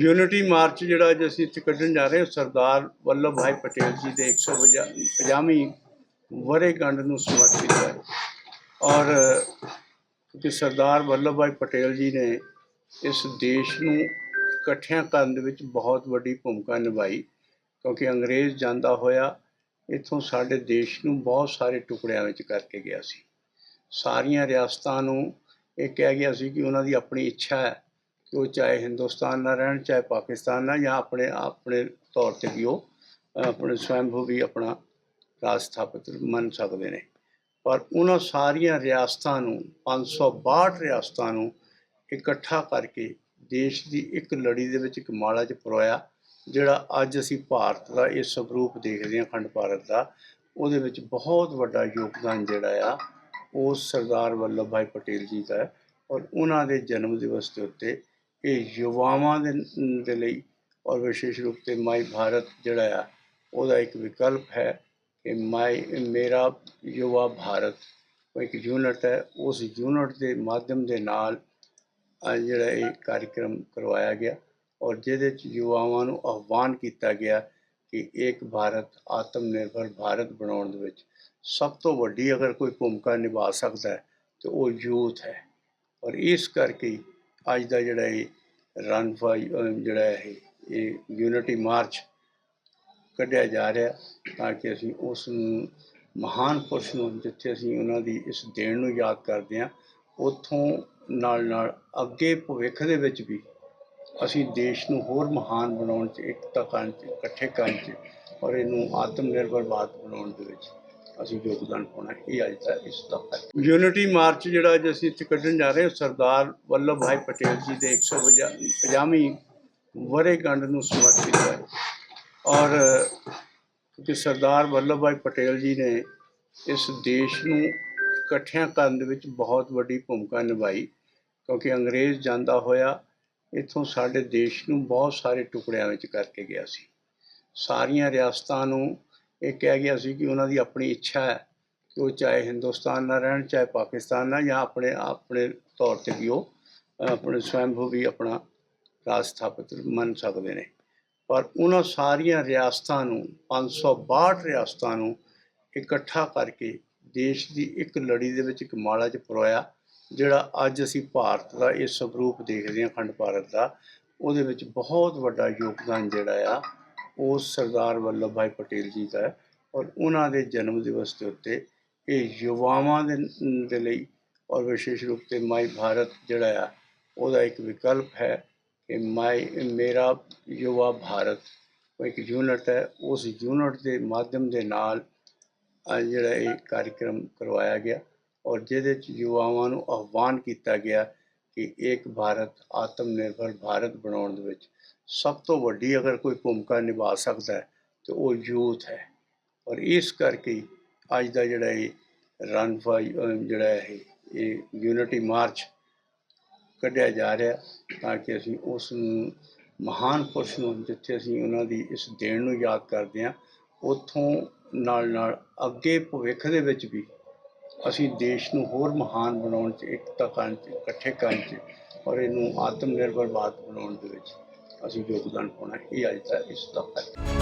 Unity March ਜਿਹੜਾ ਅੱਜ ਅਸੀਂ ਇੱਥੇ ਕੱਢਣ ਜਾ ਰਹੇ ਹਾਂ, ਸਰਦਾਰ ਵੱਲਭ ਭਾਈ ਪਟੇਲ ਜੀ ਦੇ 150ਵੀਂ ਵਰ੍ਹੇਗੰਢ ਨੂੰ ਸਮਰਪਿਤ ਹੈ। ਔਰ ਕਿ ਸਰਦਾਰ ਵੱਲਭ ਭਾਈ ਪਟੇਲ ਜੀ ਨੇ ਇਸ ਦੇਸ਼ ਨੂੰ ਇਕੱਠਿਆਂ ਕਰਨ ਦੇ ਵਿੱਚ ਬਹੁਤ ਵੱਡੀ ਭੂਮਿਕਾ ਨਿਭਾਈ, ਕਿਉਂਕਿ ਅੰਗਰੇਜ਼ ਜਾਂਦਾ ਹੋਇਆ ਇੱਥੋਂ ਸਾਡੇ ਦੇਸ਼ ਨੂੰ ਬਹੁਤ ਸਾਰੇ ਟੁਕੜਿਆਂ ਵਿੱਚ ਕਰਕੇ ਗਿਆ ਸੀ। ਸਾਰੀਆਂ ਰਿਆਸਤਾਂ ਨੂੰ ਇਹ ਕਿਹਾ ਗਿਆ ਸੀ ਕਿ ਉਹਨਾਂ ਦੀ ਆਪਣੀ ਇੱਛਾ ਹੈ ਕਿ ਉਹ ਚਾਹੇ ਹਿੰਦੁਸਤਾਨ ਨਾਲ ਰਹਿਣ, ਚਾਹੇ ਪਾਕਿਸਤਾਨ ਨਾਲ, ਜਾਂ ਆਪਣੇ ਆਪਣੇ ਤੌਰ ਤੇ ਵੀ ਉਹ ਆਪਣੇ ਸਵੈੰਭੂ ਵੀ ਆਪਣਾ ਰਾਜ ਸਥਾਪਿਤ ਮੰਨ ਸਕਦੇ ਨੇ। ਪਰ ਉਹਨਾਂ ਸਾਰੀਆਂ ਰਿਆਸਤਾਂ ਨੂੰ 562 ਰਿਆਸਤਾਂ ਨੂੰ ਇਕੱਠਾ ਕਰਕੇ ਦੇਸ਼ ਦੀ ਇੱਕ ਲੜੀ ਦੇ ਵਿੱਚ ਇੱਕ ਮਾਲਾ 'ਚ ਪਰੋਇਆ ਜਿਹੜਾ ਅੱਜ ਅਸੀਂ ਭਾਰਤ ਦਾ ਇਹ ਸਵਰੂਪ ਦੇਖਦੇ ਹਾਂ, ਅਖੰਡ ਭਾਰਤ ਦਾ, ਉਹਦੇ ਵਿੱਚ ਬਹੁਤ ਵੱਡਾ ਯੋਗਦਾਨ ਜਿਹੜਾ ਆ, ਉਹ ਸਰਦਾਰ ਵੱਲਭ ਭਾਈ ਪਟੇਲ ਜੀ ਦਾ ਹੈ ਔਰ ਉਹਨਾਂ ਦੇ ਜਨਮ ਦਿਵਸ ਦੇ ਉੱਤੇ ਇਹ ਯੁਵਾਵਾਂ ਦੇ ਦੇ ਲਈ ਔਰ ਵਿਸ਼ੇਸ਼ ਰੂਪ ਤੇ ਮਾਈ ਭਾਰਤ ਜਿਹੜਾ ਆ, ਉਹਦਾ ਇੱਕ ਵਿਕਲਪ ਹੈ ਕਿ ਮਾਈ, ਮੇਰਾ ਯੁਵਾ ਭਾਰਤ, ਉਹ ਇੱਕ ਯੂਨਿਟ ਹੈ, ਉਸ ਯੂਨਿਟ ਦੇ ਮਾਧਿਅਮ ਦੇ ਨਾਲ ਜਿਹੜਾ ਇਹ ਕਾਰਜਕ੍ਰਮ ਕਰਵਾਇਆ ਗਿਆ। ਔਰ ਜਿਹਦੇ ਚ ਯੁਵਾਵਾਂ ਨੂੰ ਆਹਵਾਨ ਕੀਤਾ ਗਿਆ ਕਿ ਏਕ ਭਾਰਤ ਆਤਮ ਨਿਰਭਰ ਭਾਰਤ ਬਣਾਉਣ ਦੇ ਵਿੱਚ ਸਭ ਤੋਂ ਵੱਡੀ ਅਗਰ ਕੋਈ ਭੂਮਿਕਾ ਨਿਭਾ ਸਕਦਾ ਹੈ, ਤੇ ਉਹ ਯੂਥ ਹੈ। ਔਰ ਇਸ ਕਰਕੇ ਅੱਜ ਦਾ ਜਿਹੜਾ ਇਹ ਰਨ ਫਾਰ ਜਿਹੜਾ ਹੈ ਇਹ ਯੂਨਿਟੀ ਮਾਰਚ ਕੱਢਿਆ ਜਾ ਰਿਹਾ ਤਾਂ ਕਿ ਅਸੀਂ ਉਸ ਨੂੰ ਮਹਾਨ ਪੁਰਸ਼ ਨੂੰ, ਜਿੱਥੇ ਅਸੀਂ ਉਹਨਾਂ ਦੀ ਇਸ ਦੇਣ ਨੂੰ ਯਾਦ ਕਰਦੇ ਹਾਂ, ਉੱਥੋਂ ਨਾਲ ਨਾਲ ਅੱਗੇ ਭਵਿੱਖ ਦੇ ਵਿੱਚ ਵੀ ਅਸੀਂ ਦੇਸ਼ ਨੂੰ ਹੋਰ ਮਹਾਨ ਬਣਾਉਣ 'ਚ ਇਕਤਾ ਕਰਨ 'ਚ, ਇਕੱਠੇ ਕਰਨ 'ਚ ਔਰ ਇਹਨੂੰ ਆਤਮ ਨਿਰਭਰ ਭਾਰਤ ਬਣਾਉਣ ਦੇ ਵਿੱਚ ਅਸੀਂ ਯੋਗਦਾਨ ਪਾਉਣਾ ਇਹ ਅੱਜ ਦਾ ਇਸ ਦਾ ਯੂਨਿਟੀ ਮਾਰਚ ਜਿਹੜਾ ਅੱਜ ਅਸੀਂ ਇੱਥੇ ਕੱਢਣ ਜਾ ਰਹੇ ਹਾਂ, ਸਰਦਾਰ ਵੱਲਭ ਭਾਈ ਪਟੇਲ ਜੀ ਦੇ 150ਵੀਂ ਵਰ੍ਹੇਗੰਢ ਨੂੰ ਸਮਰਪਿਤ ਹੈ। ਔਰ ਕਿ ਸਰਦਾਰ ਵੱਲਭ ਭਾਈ ਪਟੇਲ ਜੀ ਨੇ ਇਸ ਦੇਸ਼ ਨੂੰ ਇਕੱਠਿਆਂ ਕਰਨ ਦੇ ਵਿੱਚ ਬਹੁਤ ਵੱਡੀ ਭੂਮਿਕਾ ਨਿਭਾਈ, ਕਿਉਂਕਿ ਅੰਗਰੇਜ਼ ਜਾਂਦਾ ਹੋਇਆ ਇੱਥੋਂ ਸਾਡੇ ਦੇਸ਼ ਨੂੰ ਬਹੁਤ ਸਾਰੇ ਟੁਕੜਿਆਂ ਵਿੱਚ ਕਰਕੇ ਗਿਆ ਸੀ। ਸਾਰੀਆਂ ਰਿਆਸਤਾਂ ਨੂੰ ਇਹ ਕਿਹਾ ਗਿਆ ਸੀ ਕਿ ਉਹਨਾਂ ਦੀ ਆਪਣੀ ਇੱਛਾ ਹੈ ਕਿ ਉਹ ਚਾਹੇ ਹਿੰਦੁਸਤਾਨ ਨਾਲ ਰਹਿਣ, ਚਾਹੇ ਪਾਕਿਸਤਾਨ ਨਾਲ, ਜਾਂ ਆਪਣੇ ਆਪਣੇ ਤੌਰ ਤੇ ਵੀ ਉਹ ਆਪਣੇ ਸਵੈੰਭੂ ਵੀ ਆਪਣਾ ਰਾਜ ਸਥਾਪਿਤ ਮੰਨ ਸਕਦੇ ਨੇ। ਪਰ ਉਹਨਾਂ ਸਾਰੀਆਂ ਰਿਆਸਤਾਂ ਨੂੰ 562 ਰਿਆਸਤਾਂ ਨੂੰ ਇਕੱਠਾ ਕਰਕੇ ਦੇਸ਼ ਦੀ ਇੱਕ ਲੜੀ ਦੇ ਵਿੱਚ ਇੱਕ ਮਾਲਾ 'ਚ ਪਰੋਇਆ ਜਿਹੜਾ ਅੱਜ ਅਸੀਂ ਭਾਰਤ ਦਾ ਇਹ ਸਵਰੂਪ ਦੇਖਦੇ ਹਾਂ, ਅਖੰਡ ਭਾਰਤ ਦਾ, ਉਹਦੇ ਵਿੱਚ ਬਹੁਤ ਵੱਡਾ ਯੋਗਦਾਨ ਜਿਹੜਾ ਆ, ਉਹ ਸਰਦਾਰ ਵੱਲਭ ਭਾਈ ਪਟੇਲ ਜੀ ਦਾ ਹੈ ਔਰ ਉਹਨਾਂ ਦੇ ਜਨਮ ਦਿਵਸ ਦੇ ਉੱਤੇ ਇਹ ਯੁਵਾਵਾਂ ਦੇ ਲਈ ਔਰ ਵਿਸ਼ੇਸ਼ ਰੂਪ ਤੇ ਮਾਈ ਭਾਰਤ ਜਿਹੜਾ ਆ, ਉਹਦਾ ਇੱਕ ਵਿਕਲਪ ਹੈ ਕਿ ਮਾਈ, ਮੇਰਾ ਯੁਵਾ ਭਾਰਤ, ਉਹ ਇੱਕ ਯੂਨਿਟ ਹੈ, ਉਸ ਯੂਨਿਟ ਦੇ ਮਾਧਿਅਮ ਦੇ ਨਾਲ ਜਿਹੜਾ ਇਹ ਕਾਰਜਕ੍ਰਮ ਕਰਵਾਇਆ ਗਿਆ। ਔਰ ਜਿਹਦੇ ਚ ਯੁਵਾਵਾਂ ਨੂੰ ਆਹਵਾਨ ਕੀਤਾ ਗਿਆ ਕਿ ਏਕ ਭਾਰਤ ਆਤਮ ਨਿਰਭਰ ਭਾਰਤ ਬਣਾਉਣ ਦੇ ਵਿੱਚ ਸਭ ਤੋਂ ਵੱਡੀ ਅਗਰ ਕੋਈ ਭੂਮਿਕਾ ਨਿਭਾ ਸਕਦਾ ਹੈ, ਤੇ ਉਹ ਯੂਥ ਹੈ। ਔਰ ਇਸ ਕਰਕੇ ਅੱਜ ਦਾ ਜਿਹੜਾ ਇਹ ਰਨ ਫਾਰ ਜਿਹੜਾ ਇਹ ਇਹ ਯੂਨਿਟੀ ਮਾਰਚ ਕੱਢਿਆ ਜਾ ਰਿਹਾ ਤਾਂ ਕਿ ਅਸੀਂ ਉਸ ਨੂੰ ਮਹਾਨ ਪੁਰਸ਼ ਨੂੰ ਜਿੱਥੇ ਅਸੀਂ ਉਹਨਾਂ ਦੀ ਇਸ ਦੇਣ ਨੂੰ ਯਾਦ ਕਰਦੇ ਹਾਂ, ਉੱਥੋਂ ਨਾਲ ਨਾਲ ਅੱਗੇ ਭਵਿੱਖ ਦੇ ਵਿੱਚ ਵੀ ਅਸੀਂ ਦੇਸ਼ ਨੂੰ ਹੋਰ ਮਹਾਨ ਬਣਾਉਣ 'ਚ ਇਕਤਾ ਕਰਨ 'ਚ, ਇਕੱਠੇ ਕਰਨ 'ਚ ਔਰ ਇਹਨੂੰ ਆਤਮ ਨਿਰਭਰ ਭਾਰਤ ਬਣਾਉਣ ਦੇ ਵਿੱਚ ਅਸੀਂ ਯੋਗਦਾਨ ਪਾਉਣਾ ਇਹ ਅੱਜ ਦਾ ਇਸ ਦਾ ਹੈ